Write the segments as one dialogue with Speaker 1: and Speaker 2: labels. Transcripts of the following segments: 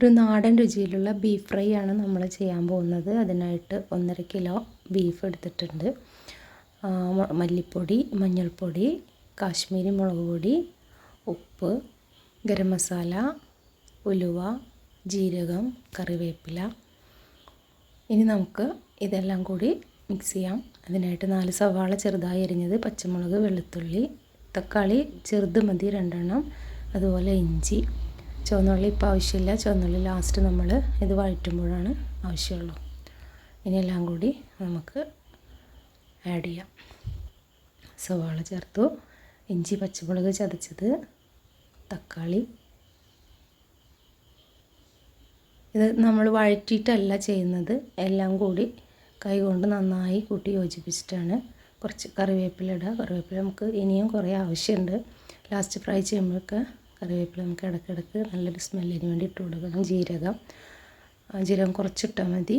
Speaker 1: ഒരു നാടൻ രുചിയിലുള്ള beef fry ആണ് നമ്മൾ ചെയ്യാൻ പോകുന്നത്. അതിനായിട്ട് ഒന്നര കിലോ ബീഫ് എടുത്തിട്ടുണ്ട്. മല്ലിപ്പൊടി മഞ്ഞൾപ്പൊടി കാശ്മീരി മുളക് പൊടി ഉപ്പ് ഗരം മസാല ഉലുവ ജീരകം കറിവേപ്പില. ഇനി നമുക്ക് ഇതെല്ലാം കൂടി മിക്സ് ചെയ്യാം. അതിനായിട്ട് നാല് സവാള ചെറുതായി അരിഞ്ഞത് പച്ചമുളക് വെളുത്തുള്ളി തക്കാളി ചെറുത് മതി രണ്ടെണ്ണം. അതുപോലെ ഇഞ്ചി. ചുവന്നുള്ളി ഇപ്പോൾ ആവശ്യമില്ല. ചുവന്നുള്ളി ലാസ്റ്റ് നമ്മൾ ഇത് വഴറ്റുമ്പോഴാണ് ആവശ്യമുള്ളൂ. ഇനിയെല്ലാം കൂടി നമുക്ക് ആഡ് ചെയ്യാം. സവാള ചേർത്തു. ഇഞ്ചി പച്ചമുളക് ചതച്ചത്. തക്കാളി. ഇത് നമ്മൾ വഴറ്റിയിട്ടല്ല ചെയ്യുന്നത്. എല്ലാം കൂടി കൈകൊണ്ട് നന്നായി കൂട്ടി യോജിപ്പിച്ചിട്ടാണ്. കുറച്ച് കറിവേപ്പില ഇടുക കറിവേപ്പില നമുക്ക് ഇനിയും കുറേ ആവശ്യമുണ്ട്. ലാസ്റ്റ് ഫ്രൈ ചെയ്യുമ്പോഴൊക്കെ കറിവേപ്പില നമുക്ക് ഇടയ്ക്കിടയ്ക്ക് നല്ലൊരു സ്മെല്ലിന് വേണ്ടി ഇട്ട് കൊടുക്കണം. ജീരകം. ജീരകം കുറച്ചിട്ടാൽ മതി.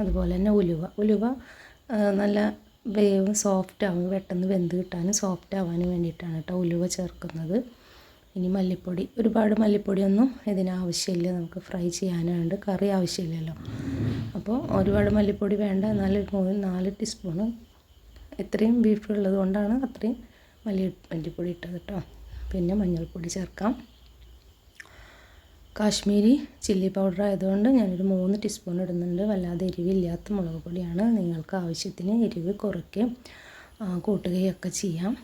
Speaker 1: അതുപോലെ തന്നെ ഉലുവ. ഉലുവ നല്ല വേവ് സോഫ്റ്റ് ആവും. പെട്ടെന്ന് വെന്ത് കിട്ടാനും സോഫ്റ്റ് ആവാനും വേണ്ടിയിട്ടാണ് കേട്ടോ ഉലുവ ചേർക്കുന്നത്. ഇനി മല്ലിപ്പൊടി. ഒരുപാട് മല്ലിപ്പൊടിയൊന്നും ഇതിനാവശ്യമില്ല നമുക്ക് ഫ്രൈ ചെയ്യാനുണ്ട് കറി ആവശ്യമില്ലല്ലോ. അപ്പോൾ ഒരുപാട് മല്ലിപ്പൊടി വേണ്ട. നാല് മൂന്ന് നാല് ടീസ്പൂണ് ഇത്രയും ബീഫ് ഉള്ളത് കൊണ്ടാണ് അത്രയും മല്ലി മല്ലിപ്പൊടി ഇട്ടത് കേട്ടോ. പിന്നെ മഞ്ഞൾപ്പൊടി ചേർക്കാം. കാശ്മീരി ചില്ലി പൗഡർ ആയതുകൊണ്ട് ഞാനൊരു മൂന്ന് ടീസ്പൂൺ ഇടുന്നുണ്ട്. വല്ലാതെ എരിവില്ലാത്ത മുളക് പൊടിയാണ്. നിങ്ങൾക്ക് ആവശ്യത്തിന് എരിവ് കുറയ്ക്കുകയും കൂട്ടുകയൊക്കെ ചെയ്യാം.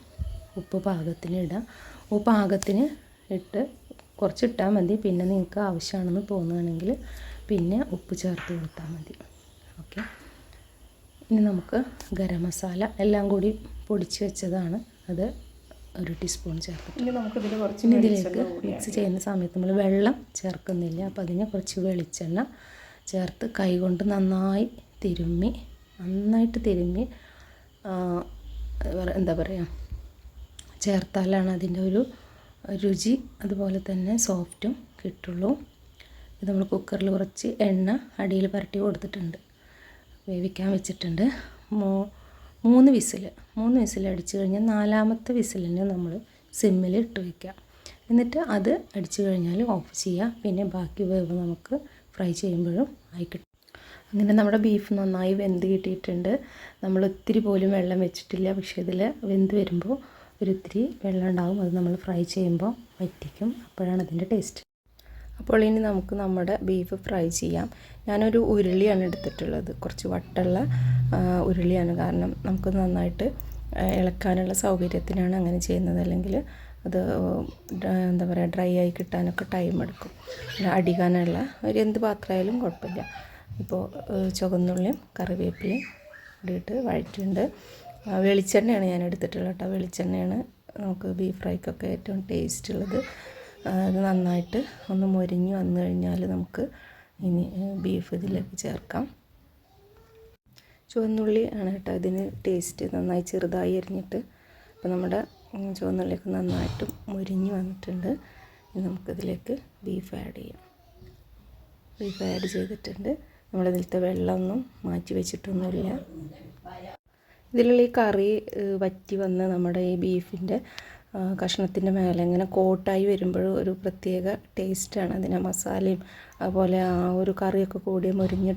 Speaker 1: ഉപ്പ് പാകത്തിന് ഇടാം. ഉപ്പ് പാകത്തിന് ഇട്ട് കുറച്ച് ഇട്ടാൽ മതി. പിന്നെ നിങ്ങൾക്ക് ആവശ്യമാണെന്ന് തോന്നുകയാണെങ്കിൽ പിന്നെ ഉപ്പ് ചേർത്ത് കൊടുത്താൽ മതി. ഓക്കെ. ഇനി നമുക്ക് ഗരം മസാല എല്ലാം കൂടി പൊടിച്ച് വെച്ചതാണ്. അത് ഒരു ടീസ്പൂൺ ചേർക്കും
Speaker 2: ഇനി നമുക്കിതിൽ കുറച്ച്
Speaker 1: ഇനി ഇതിലേക്ക് മിക്സ് ചെയ്യുന്ന സമയത്ത് നമ്മൾ വെള്ളം ചേർക്കുന്നില്ല. അപ്പോൾ അതിന് കുറച്ച് വെളിച്ചെണ്ണ ചേർത്ത് കൈകൊണ്ട് നന്നായി തിരുമ്മി നന്നായിട്ട് തിരുമ്മി എന്താ പറയുക ചേർത്താലാണ് അതിന്റെ ഒരു രുചി അതുപോലെ തന്നെ സോഫ്റ്റും കിട്ടുള്ളൂ. ഇത് നമ്മൾ കുക്കറിൽ കുറച്ച് എണ്ണ അടിയിൽ പുരട്ടി കൊടുത്തിട്ടുണ്ട്. വേവിക്കാൻ വെച്ചിട്ടുണ്ട്. മൂ മൂന്ന് വിസിൽ മൂന്ന് വിസിൽ അടിച്ചു കഴിഞ്ഞാൽ നാലാമത്തെ വിസിലിന് നമ്മൾ സിമ്മിൽ ഇട്ട് വയ്ക്കുക എന്നിട്ട് അത് അടിച്ചു കഴിഞ്ഞാൽ ഓഫ് ചെയ്യുക. പിന്നെ ബാക്കി വേവ് നമുക്ക് ഫ്രൈ ചെയ്യുമ്പോഴും ആയി കിട്ടും. അങ്ങനെ നമ്മുടെ ബീഫ് നന്നായി വെന്ത് കിട്ടിയിട്ടുണ്ട്. നമ്മൾ ഒത്തിരി പോലും വെള്ളം വെച്ചിട്ടില്ല. പക്ഷേ ഇതിൽ വെന്ത് വരുമ്പോൾ ഒരു ഇത്തിരി വെള്ളം ഉണ്ടാകും അത് നമ്മൾ ഫ്രൈ ചെയ്യുമ്പോൾ വറ്റിക്കും. അപ്പോഴാണ് അതിന്റെ ടേസ്റ്റ് അപ്പോൾ ഇനി നമുക്ക് നമ്മുടെ ബീഫ് ഫ്രൈ ചെയ്യാം. ഞാനൊരു ഉരുളിയാണ് എടുത്തിട്ടുള്ളത്. കുറച്ച് വട്ടുള്ള ഉരുളിയാണ്. കാരണം നമുക്ക് നന്നായിട്ട് ഇളക്കാനുള്ള സൗകര്യത്തിനാണ് അങ്ങനെ ചെയ്യുന്നത്. അല്ലെങ്കിൽ അത് എന്താ പറയുക ഡ്രൈ ആയി കിട്ടാനൊക്കെ ടൈം എടുക്കും. അടിക്കാനുള്ള ഒരു എന്ത് പാത്രമായാലും കുഴപ്പമില്ല. ഇപ്പോൾ ചുവന്നുള്ളിയും കറിവേപ്പിലയും ഇട്ടിട്ട് വഴറ്റുണ്ട് വെളിച്ചെണ്ണയാണ് ഞാൻ എടുത്തിട്ടുള്ളത് കേട്ടോ. വെളിച്ചെണ്ണയാണ് നമുക്ക് ബീഫ് ഫ്രൈക്കൊക്കെ ഏറ്റവും ടേസ്റ്റ് ഉള്ളത്. അത് നന്നായിട്ട് ഒന്ന് മൊരിഞ്ഞ് വന്നു കഴിഞ്ഞാൽ നമുക്ക് ഇനി ബീഫ് ഇതിലേക്ക് ചേർക്കാം. ചുവന്നുള്ളി ആണ് കേട്ടോ ഇതിന് ടേസ്റ്റ് നന്നായി ചെറുതായി അരിഞ്ഞിട്ട്. അപ്പോൾ നമ്മുടെ ചുവന്നുള്ളിയൊക്കെ നന്നായിട്ട് മൊരിഞ്ഞ് വന്നിട്ടുണ്ട്. ഇനി നമുക്കിതിലേക്ക് ബീഫ് ആഡ് ചെയ്യാം. ബീഫ് ആഡ് ചെയ്തിട്ടുണ്ട്. നമ്മളിതിലത്തെ വെള്ളമൊന്നും മാറ്റി വെച്ചിട്ടൊന്നുമില്ല. ഇതിലുള്ള ഈ കറി വറ്റി വന്ന് നമ്മുടെ ഈ ബീഫിന്റെ കഷ്ണത്തിന്റെ മേലെ ഇങ്ങനെ കോട്ടായി വരുമ്പോൾ ഒരു പ്രത്യേക ടേസ്റ്റാണ് അതിന് മസാലയും അതുപോലെ ആ ഒരു കറിയൊക്കെ കൂടി മുരിഞ്ഞ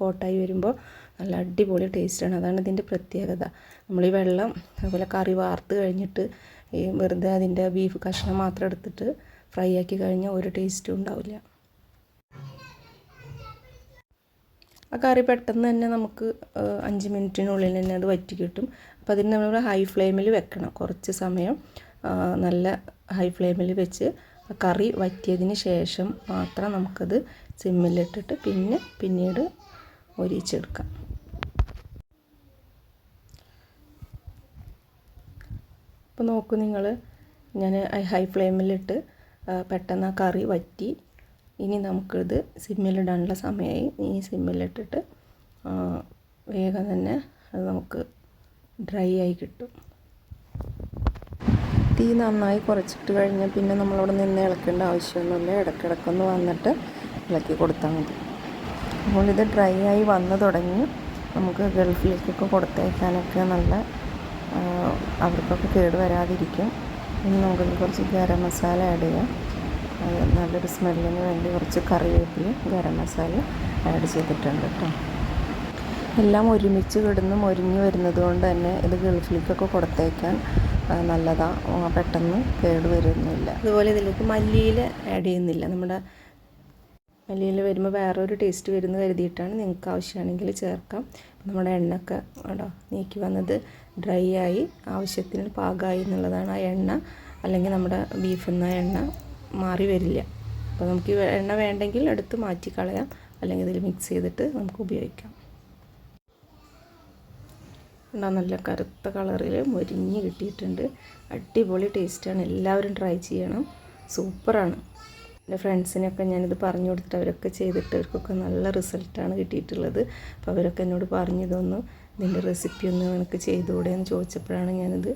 Speaker 1: കോട്ടായി വരുമ്പോൾ നല്ല അടിപൊളി ടേസ്റ്റാണ് അതാണ് ഇതിന്റെ പ്രത്യേകത. നമ്മൾ ഈ വെള്ളം അതുപോലെ കറി വാർത്ത് കഴിഞ്ഞിട്ട് ഈ വെറുതെ അതിന്റെ ബീഫ് കഷ്ണം മാത്രം എടുത്തിട്ട് ഫ്രൈ ആക്കി കഴിഞ്ഞാൽ ഒരു ടേസ്റ്റും ഉണ്ടാവില്ല. ആ കറി പെട്ടെന്ന് തന്നെ നമുക്ക് അഞ്ച് മിനിറ്റിനുള്ളിൽ തന്നെ അത് വറ്റി കിട്ടും. അപ്പോൾ അതിന് നമ്മൾ ഹൈ ഫ്ലെയിമിൽ വെക്കണം കുറച്ച് സമയം. നല്ല ഹൈ ഫ്ലെയിമിൽ വെച്ച് കറി വറ്റിയതിന് ശേഷം മാത്രം നമുക്കത് സിമ്മിലിട്ടിട്ട് പിന്നെ പിന്നീട് ഒരിച്ചെടുക്കാം. അപ്പോൾ നോക്കൂ നിങ്ങൾ ഞാൻ ഹൈ ഫ്ലെയിമിലിട്ട് പെട്ടെന്ന് ആ കറി വറ്റി ഇനി നമുക്കിത് സിമ്മിലിടാനുള്ള സമയമായി ഈ സിമ്മിലിട്ടിട്ട് വേഗം തന്നെ അത് നമുക്ക് ഡ്രൈ ആയി കിട്ടും. തീ നന്നായി കുറച്ചിട്ട് കഴിഞ്ഞാൽ പിന്നെ നമ്മളവിടെ നിന്ന് ഇളക്കേണ്ട ആവശ്യമൊന്നുമില്ല. ഇടയ്ക്കിടയ്ക്കൊന്ന് വന്നിട്ട് ഇളക്കി കൊടുത്താൽ മതി. അപ്പോൾ ഇത് ഡ്രൈ ആയി വന്ന് തുടങ്ങി നമുക്ക് ഗൾഫിലേക്കൊക്കെ കൊടുത്തേക്കാനൊക്കെ നല്ല അവർക്കൊക്കെ കേട് വരാതിരിക്കും. ഇനി നമുക്കിത് കുറച്ച് ഗരം മസാല ആഡ് ചെയ്യാം.
Speaker 2: നല്ലൊരു സ്മെല്ലിന് വേണ്ടി കുറച്ച് കറിവേപ്പിലയും ഗരം മസാല ആഡ് ചെയ്തിട്ടുണ്ട് കേട്ടോ. എല്ലാം ഒരുമിച്ച് കിടന്നും ഒരുങ്ങി വരുന്നത് കൊണ്ട് തന്നെ ഇത് ഗൾഫിലേക്കൊക്കെ കൊടുത്തേക്കാൻ നല്ലതാണ് പെട്ടെന്ന് കേട് വരുന്നില്ല. അതുപോലെ ഇതിലേക്ക് മല്ലിയില ആഡ് ചെയ്യുന്നില്ല. നമ്മുടെ മല്ലിയില വരുമ്പോൾ വേറൊരു ടേസ്റ്റ് വരുന്നു കരുതിയിട്ടാണ് നിങ്ങൾക്ക് ആവശ്യമാണെങ്കിൽ ചേർക്കാം. നമ്മുടെ എണ്ണയൊക്കെ കേട്ടോ നീക്കി വന്നത് ഡ്രൈ ആയി ആവശ്യത്തിന് പാകമായി എന്നുള്ളതാണ് ആ എണ്ണ. അല്ലെങ്കിൽ നമ്മുടെ ബീഫിൽ നിന്ന് എണ്ണ. മാറി വരില്ല. അപ്പോൾ നമുക്ക് എണ്ണ വേണ്ടെങ്കിൽ എടുത്ത് മാറ്റി കളയാം. അല്ലെങ്കിൽ ഇതിൽ മിക്സ് ചെയ്തിട്ട് നമുക്ക് ഉപയോഗിക്കാം. നല്ല കറുത്ത കളറിൽ മൊരിഞ്ഞ് കിട്ടിയിട്ടുണ്ട്. അടിപൊളി ടേസ്റ്റാണ് എല്ലാവരും ട്രൈ ചെയ്യണം. സൂപ്പറാണ് എന്റെ ഫ്രണ്ട്സിനൊക്കെ ഞാനിത് പറഞ്ഞു കൊടുത്തിട്ട് അവരൊക്കെ ചെയ്തിട്ട് അവർക്കൊക്കെ നല്ല റിസൾട്ടാണ് കിട്ടിയിട്ടുള്ളത്. അപ്പോൾ അവരൊക്കെ എന്നോട് പറഞ്ഞു പറഞ്ഞതൊന്നും ഇതിന്റെ റെസിപ്പി ഒന്ന് എനിക്ക് ചെയ്തുകൂടെ? എന്ന് ചോദിച്ചപ്പോഴാണ് ഞാനിത്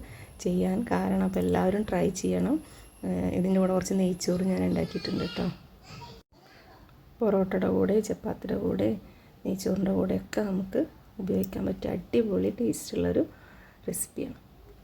Speaker 2: ചെയ്യാൻ കാരണം. അപ്പോൾ എല്ലാവരും ട്രൈ ചെയ്യണം. ഇതിന്റെ കൂടെ കുറച്ച് നെയ്ച്ചോറ് ഞാൻ ഉണ്ടാക്കിയിട്ടുണ്ട് കേട്ടോ. പൊറോട്ടയുടെ കൂടെ ചപ്പാത്തിയുടെ കൂടെ നെയ്ച്ചോറിന്റെ കൂടെയൊക്കെ നമുക്ക് ഉപയോഗിക്കാൻ പറ്റിയ അടിപൊളി ടേസ്റ്റുള്ളൊരു റെസിപ്പിയാണ്